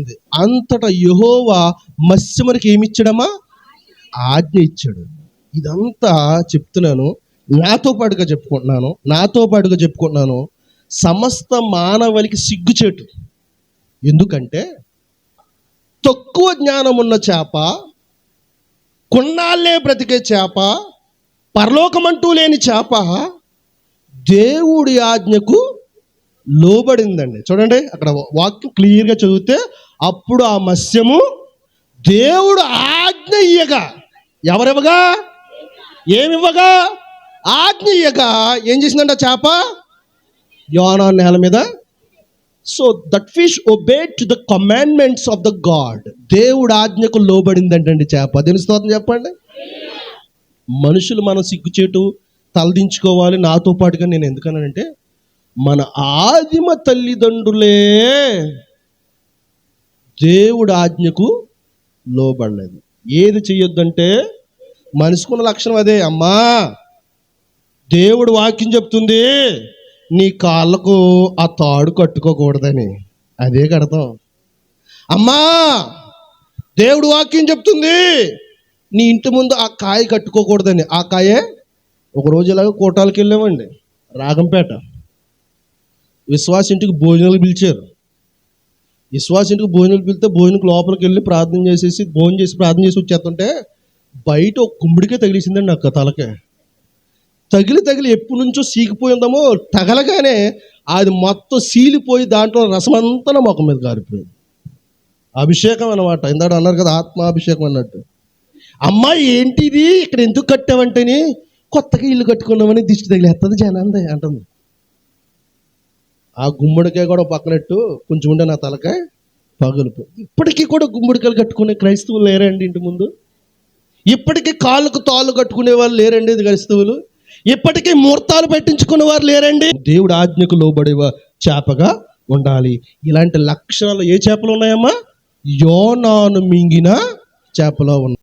ఉంది. అంతటా యహోవా మత్స్యమునికి ఏమిచ్చాడమ్మా? ఆజ్ఞ ఇచ్చాడు. ఇదంతా చెప్తున్నాను. నాతో పాటుగా చెప్పుకుంటున్నాను. నాతో పాటుగా చెప్పుకుంటున్నాను. సమస్త మానవులకి సిగ్గుచేటు. ఎందుకంటే తక్కువ జ్ఞానం ఉన్న చేప కొన్నాళ్ళే బ్రతికే చేప పరలోకమంటూ లేని చేప దేవుడి ఆజ్ఞకు లోబడిందండి. చూడండి అక్కడ వాక్యం క్లియర్గా చదివితే అప్పుడు ఆ మత్స్యము దేవుడు ఆజ్ఞ ఇయ్యగా. ఎవరివ్వగా? ఏమివ్వగా? ఆజ్ఞ ఇయ్యగా. ఏం చేసిందంట చేప? యోనా నేల మీద. So that fish obey to the commandments of the God దేవుడు ఆజ్ఞకు లోబడిందంటండి చేప. దేని స్తోత్రం చెప్పండి? మనుషులు మనం సిగ్గుచేటు తలదించుకోవాలి నాతో పాటుగా నేను ఎందుకన్నానంటే మన ఆదిమ తల్లిదండ్రులే దేవుడు ఆజ్ఞకు లోబడలేదు. ఏది చేయొద్దంటే మనిషికున్న లక్షణం అదే అమ్మా! దేవుడు వాక్యం చెప్తుంది నీ కాళ్ళకు ఆ తాడు కట్టుకోకూడదని. అదే కడతాం. అమ్మా! దేవుడు వాక్యం చెప్తుంది నీ ఇంటి ముందు ఆ కాయ కట్టుకోకూడదని. ఆ కాయే ఒక రోజు ఇలాగ కోటాలకు వెళ్ళామండి రాగంపేట. విశ్వాస ఇంటికి భోజనాలు పిలిచారు. విశ్వాస ఇంటికి భోజనాలు పిలితే భోజనకు లోపలికి వెళ్ళి ప్రార్థన చేసేసి భోజనం చేసి ప్రార్థన చేసి వచ్చేస్తుంటే బయట ఒక కుమ్మిడికే తగిలిసిందండి నాకు తలకే. తగిలి తగిలి ఎప్పటి నుంచో సీకిపోయిందామో తగలగానే అది మొత్తం సీలిపోయి దాంట్లో రసమంతా నా ముఖం మీద కారిపోయింది అభిషేకం అన్నమాట. ఇందాడు అన్నారు కదా ఆత్మాభిషేకం అన్నట్టు. అమ్మాయి ఏంటిది? ఇక్కడ ఎందుకు కట్టావంటేని? కొత్తగా ఇల్లు కట్టుకున్నామని దిష్టి తగిలేస్తుంది జనందే అంటుంది. ఆ గుమ్మడికాయ కూడా పక్కనట్టు కొంచెం ఉండే నా తలకాయ పగులుపు. ఇప్పటికీ కూడా గుమ్మడికాయలు కట్టుకునే క్రైస్తవులు లేరండి ఇంటి ముందు. ఇప్పటికీ కాళ్ళకు తాళ్ళు కట్టుకునే వాళ్ళు లేరండి క్రైస్తవులు. ఇప్పటికీ ముహూర్తాలు పెట్టించుకునే వారు లేరండి. దేవుడు ఆజ్ఞకు లోబడే చేపగా ఉండాలి. ఇలాంటి లక్షణాలు ఏ చేపలు ఉన్నాయమ్మా? యోనాను మింగిన చేపలో ఉన్నాయి